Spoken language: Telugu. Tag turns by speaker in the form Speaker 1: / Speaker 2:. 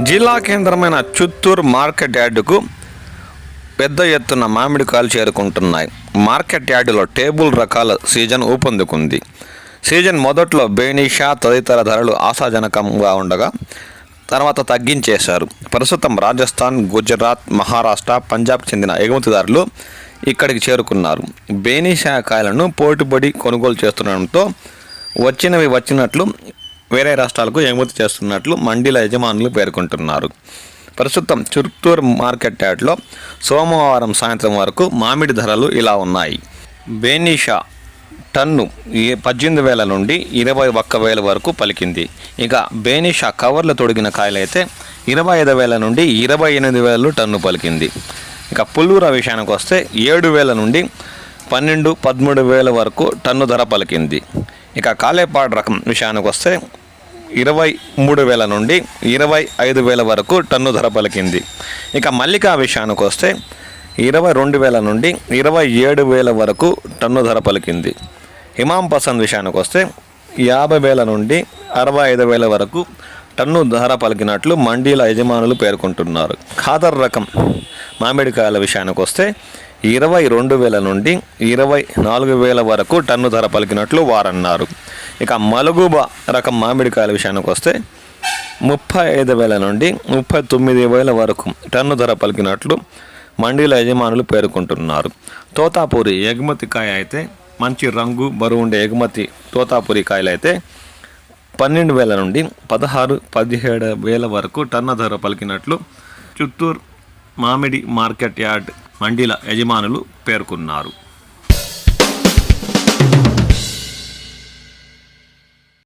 Speaker 1: జిల్లా కేంద్రమైన చిత్తూరు మార్కెట్ యార్డుకు పెద్ద ఎత్తున మామిడికాయలు చేరుకుంటున్నాయి. మార్కెట్ యార్డులో టేబుల్ రకాల సీజన్ ఊపందుకుంది. సీజన్ మొదట్లో బేనిషా తదితర ధరలు ఆశాజనకంగా ఉండగా తర్వాత తగ్గించేశారు. ప్రస్తుతం రాజస్థాన్ గుజరాత్ మహారాష్ట్ర పంజాబ్ చెందిన ఎగుమతిదారులు ఇక్కడికి చేరుకున్నారు. బేనిషా కాయలను పోటుబడి కొనుగోలు చేస్తుండడంతో వచ్చినవి వచ్చినట్లు వేరే రాష్ట్రాలకు ఎగుమతి చేస్తున్నట్లు మండీల యజమానులు పేర్కొంటున్నారు. ప్రస్తుతం చిత్తూరు మార్కెట్ యార్డ్లో సోమవారం సాయంత్రం వరకు మామిడి ధరలు ఇలా ఉన్నాయి. బేనిషా టన్ను పద్దెనిమిది వేల నుండి ఇరవై ఒక్క వేల వరకు పలికింది. ఇక బేనిషా కవర్లు తొడిగిన కాయలైతే ఇరవై ఐదు వేల నుండి ఇరవై ఎనిమిది వేలు టన్ను పలికింది. ఇక పుల్లూర విషయానికి వస్తే ఏడు వేల నుండి పన్నెండు పదమూడు వేల వరకు టన్ను ధర పలికింది. ఇక కాలేపాడు రకం విషయానికి వస్తే ఇరవై మూడు వేల నుండి ఇరవై ఐదు వేల వరకు టన్ను ధర పలికింది. ఇక మల్లికా విషయానికి వస్తే ఇరవై రెండు వేల నుండి ఇరవై ఏడు వేల వరకు టన్ను ధర పలికింది. హిమాం పసంద్ విషయానికి వస్తే యాభై వేల నుండి అరవై ఐదు వేల వరకు టన్ను ధర పలికినట్లు మండీల యజమానులు పేర్కొంటున్నారు. ఖాదర్ రకం మామిడికాయల విషయానికి వస్తే ఇరవై రెండు వేల నుండి ఇరవై నాలుగు వేల వరకు టన్ను ధర పలికినట్లు వారన్నారు. ఇక మలుగుబ రకం మామిడికాయల విషయానికి వస్తే ముప్పై ఐదు వేల నుండి ముప్పై తొమ్మిది వేల వరకు టన్ను ధర పలికినట్లు మండీల యజమానులు పేర్కొంటున్నారు. తోతాపూరి ఎగుమతి కాయ అయితే మంచి రంగు బరువు ఉండే ఎగుమతి తోతాపూరి కాయలు అయితే పన్నెండు వేల నుండి పదహారు పదిహేడు వేల వరకు టర్న ధర పలికినట్లు చిత్తూరు మామిడి మార్కెట్ యార్డ్ మండీల యజమానులు పేర్కొన్నారు.